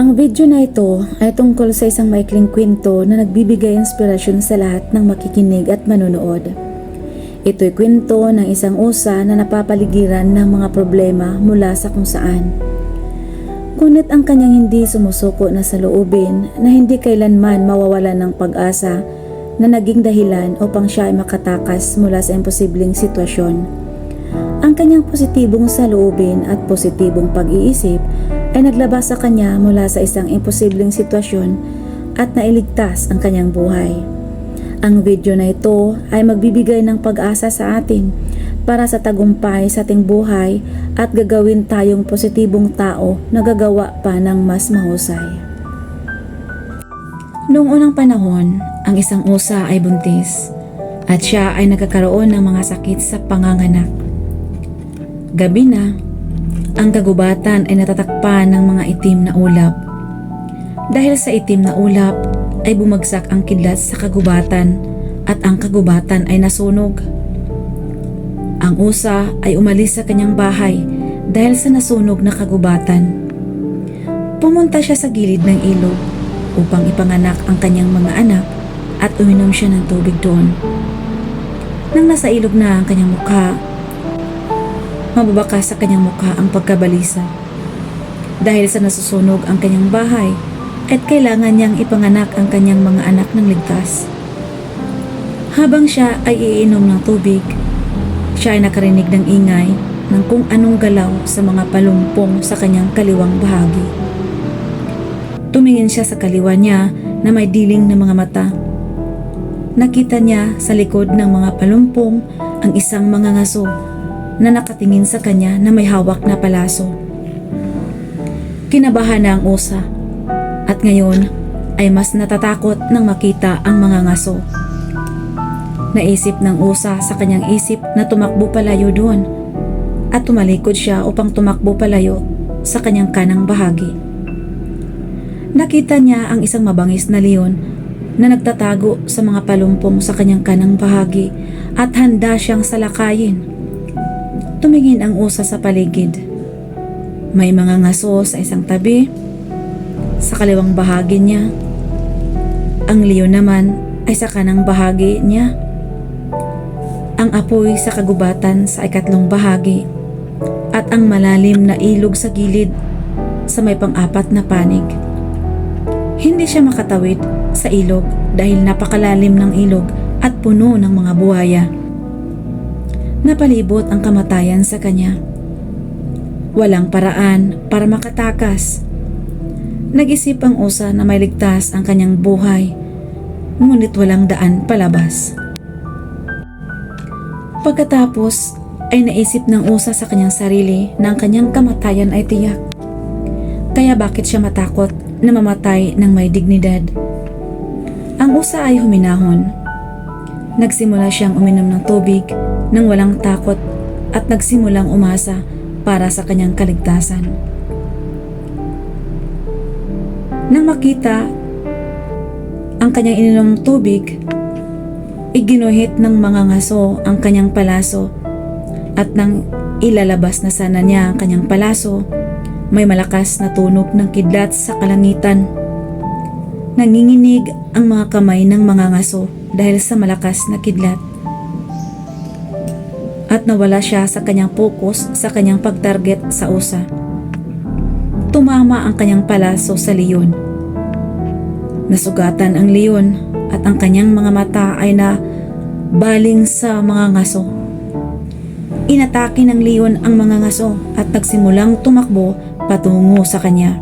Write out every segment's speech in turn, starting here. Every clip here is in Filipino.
Ang video na ito ay tungkol sa isang maikling kwento na nagbibigay inspirasyon sa lahat ng makikinig at manonood. Ito'y kwento ng isang usa na napapaligiran ng mga problema mula sa kung saan. Ngunit ang kanyang hindi sumusuko na sa loobin na hindi kailanman mawawalan ng pag-asa na naging dahilan upang siya ay makatakas mula sa imposibleng sitwasyon. Ang kanyang positibong saloobin at positibong pag-iisip ay naglabas sa kanya mula sa isang imposibleng sitwasyon at nailigtas ang kanyang buhay. Ang video na ito ay magbibigay ng pag-asa sa atin para sa tagumpay sa ating buhay at gagawin tayong positibong tao na gagawa pa ng mas mahusay. Noong unang panahon, ang isang usa ay buntis at siya ay nagkakaroon ng mga sakit sa panganganak. Gabi na, ang kagubatan ay natatakpan ng mga itim na ulap. Dahil sa itim na ulap, ay bumagsak ang kidlat sa kagubatan at ang kagubatan ay nasunog. Ang usa ay umalis sa kanyang bahay dahil sa nasunog na kagubatan. Pumunta siya sa gilid ng ilog upang ipanganak ang kanyang mga anak at uminom siya ng tubig doon. Nang nasa ilog na ang kanyang mukha, mababakas sa kanyang mukha ang pagkabalisa. Dahil sa nasusunog ang kanyang bahay, at kailangan niyang ipanganak ang kanyang mga anak ng ligtas. Habang siya ay iinom ng tubig, siya ay nakarinig ng ingay ng kung anong galaw sa mga palumpong sa kanyang kaliwang bahagi. Tumingin siya sa kaliwa niya na may diling na mga mata. Nakita niya sa likod ng mga palumpong ang isang mga ngaso na nakatingin sa kanya na may hawak na palaso. Kinabahan na ang usa at ngayon ay mas natatakot nang makita ang mga ngaso. Naisip ng usa sa kanyang isip na tumakbo palayo doon at tumalikod siya upang tumakbo palayo sa kanyang kanang bahagi. Nakita niya ang isang mabangis na leon na nagtatago sa mga palumpong sa kanyang kanang bahagi at handa siyang salakayin. Tumingin ang usa sa paligid. May mga ngaso sa isang tabi. Sa kaliwang bahagi niya. Ang leon naman ay sa kanang bahagi niya. Ang apoy sa kagubatan sa ikatlong bahagi at ang malalim na ilog sa gilid sa may pang-apat na panig. Hindi siya makatawid sa ilog dahil napakalalim ng ilog at puno ng mga buhaya. Napalibot ang kamatayan sa kanya. Walang paraan para makatakas. Nag-isip ang usa na may ligtas ang kanyang buhay, ngunit walang daan palabas. Pagkatapos ay naisip ng usa sa kanyang sarili na ang kanyang kamatayan ay tiyak. Kaya bakit siya matakot na mamatay ng may dignidad? Ang usa ay huminahon. Nagsimula siyang uminom ng tubig nang walang takot at nagsimulang umasa para sa kanyang kaligtasan. Nang makita ang kanyang ininom tubig, iginuhit ng mga ngaso ang kanyang palaso at nang ilalabas na sana niya ang kanyang palaso, may malakas na tunog ng kidlat sa kalangitan. Nanginginig ang mga kamay ng mga ngaso dahil sa malakas na kidlat. At nawala siya sa kanyang focus sa kanyang pagtarget sa usa. Tumama ang kanyang palaso sa leon. Nasugatan ang leon at ang kanyang mga mata ay na baling sa mga ngaso. Inatake ng leon ang mga ngaso at nagsimulang tumakbo patungo sa kanya.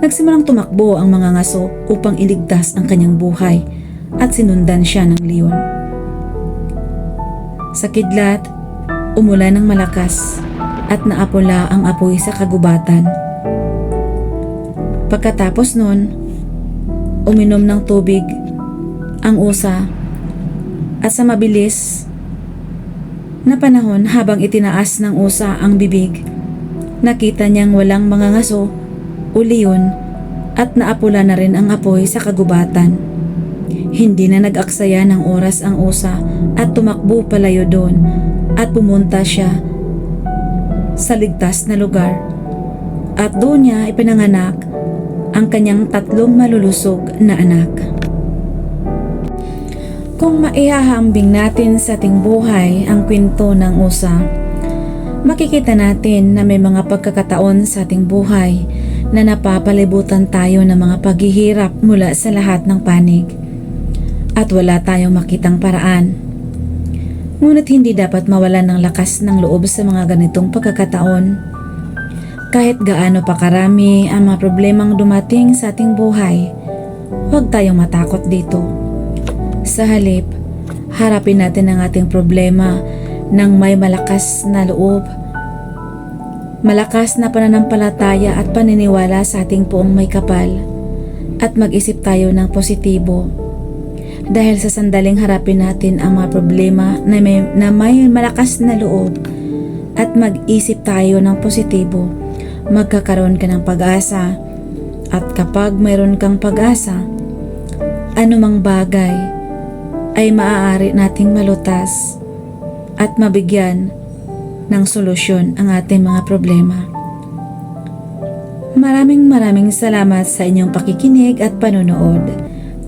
Nagsimulang tumakbo ang mga ngaso upang iligtas ang kanyang buhay at sinundan siya ng leon. Sa kidlat, umulan ng malakas at naapula ang apoy sa kagubatan. Pagkatapos nun, uminom ng tubig ang usa at sa mabilis na panahon habang itinaas ng usa ang bibig, nakita niyang walang mga ngaso o leon at naapula na rin ang apoy sa kagubatan. Hindi na nag-aksaya ng oras ang usa at tumakbo palayo doon at pumunta siya sa ligtas na lugar. At doon niya ipinanganak ang kanyang tatlong malulusog na anak. Kung maihahambing natin sa ating buhay ang kwento ng usa, makikita natin na may mga pagkakataon sa ating buhay na napapalibutan tayo ng mga paghihirap mula sa lahat ng panig at wala tayong makitang paraan. Ngunit hindi dapat mawalan ng lakas ng loob sa mga ganitong pagkakataon. Kahit gaano pa karami ang mga problemang dumating sa ating buhay, huwag tayong matakot dito. Sa halip, harapin natin ang ating problema ng may malakas na loob, malakas na pananampalataya at paniniwala sa ating poong may kapal, at mag-isip tayo ng positibo. Dahil sa sandaling harapin natin ang mga problema na may, na may malakas na loob at mag-isip tayo ng positibo, magkakaroon ka ng pag-asa. At kapag mayroon kang pag-asa, anumang bagay ay maaari nating malutas at mabigyan ng solusyon ang ating mga problema. Maraming maraming salamat sa inyong pakikinig at panonood.